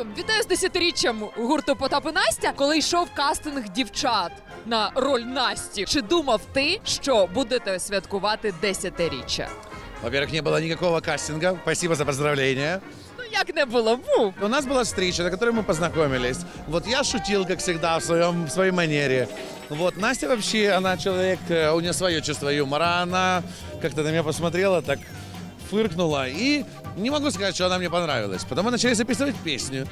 Вітаю! Вітаю з десятиріччям гурту Потап і Настя. Коли йшов кастинг дівчат на роль Насті, чи думав ти, що будете святкувати десятиріччя? Во-первых, не было никакого кастинга. Спасибо за поздравления. Ну як не було, був. У нас была встреча, на которой мы познакомились. Вот я шутил, как всегда, в, своем, в своей манере. Вот Настя вообще, она человек, э, у нее свое чувство юмора. Она как-то на меня посмотрела, так фыркнула. И не могу сказать, что она мне понравилась. Потом мы начали записывать песню.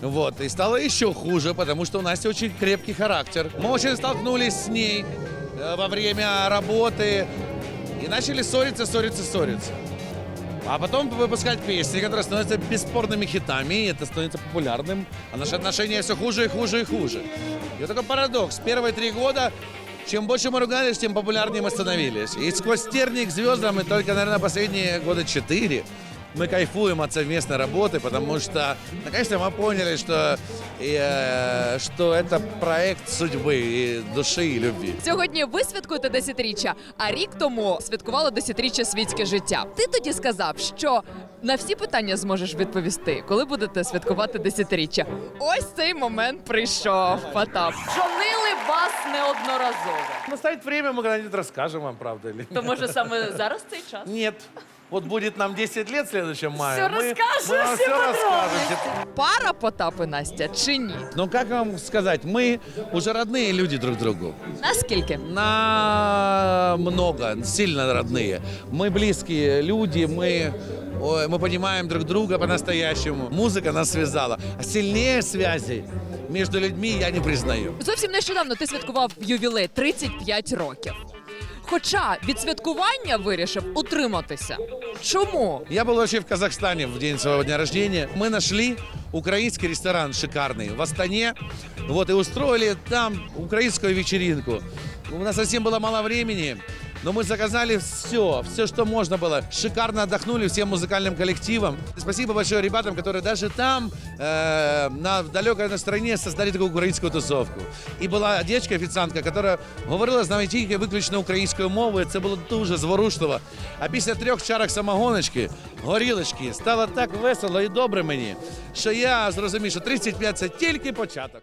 Вот, и стало еще хуже, потому что у Насти очень крепкий характер. Мы очень столкнулись с ней э, во время работы и начали ссориться, ссориться, ссориться. А потом выпускать песни, которые становятся бесспорными хитами, и это становится популярным, а наши отношения все хуже и хуже и хуже. И вот такой парадокс. Первые три года, чем больше мы ругались, тем популярнее мы становились. И сквозь тернии к звездам, и только, наверное, последние года четыре мы кайфуем от совместной работы, потому что, наконец-то, мы поняли, что, э, что это проект судьбы, и души и любви. Сьогодні ви святкуєте десятиріччя, а рік тому святкувало десятиріччя світське життя. Ти тоді сказав, що на всі питання зможеш відповісти, коли будете святкувати десятиріччя. Ось цей момент прийшов. Потап. Жонили вас неодноразово. Настанет время, мы когда-нибудь расскажем вам, правда или То може саме зараз цей час? Нет. Вот будет нам 10 лет в следующем мае. Всё мы, расскажем, мы вам все все расскажем. Пара Потап і Настя чи ні? Ну, как вам сказать, мы уже родные люди друг другу. Наскільки? На много, сильно родные. Мы близкие люди, мы, ой, мы понимаем друг друга по-настоящему. Музыка нас связала. А сильнее связи между людьми я не признаю. Зовсім нещодавно ти святкував ювілей 35 років. Хоча від святкування вирішив утриматися. Чому? Я был вообще в Казахстане в день своего дня рождения. Мы нашли украинский ресторан шикарный в Астане. Вот, и устроили там украинскую вечеринку. У нас совсем было мало времени, но мы заказали все, все, что можно было. Шикарно отдохнули всем музыкальным коллективом. Спасибо большое ребятам, которые даже там, э, на в далекой на стране, создали такую украинскую тусовку. І була дівчинка-офіціантка, яка говорила з нами тільки виключно українською мовою. Це було дуже зворушливо. А після трьох чарок самогоночки, горілочки, стало так весело і добре мені, що я зрозумів, що 35 – це тільки початок.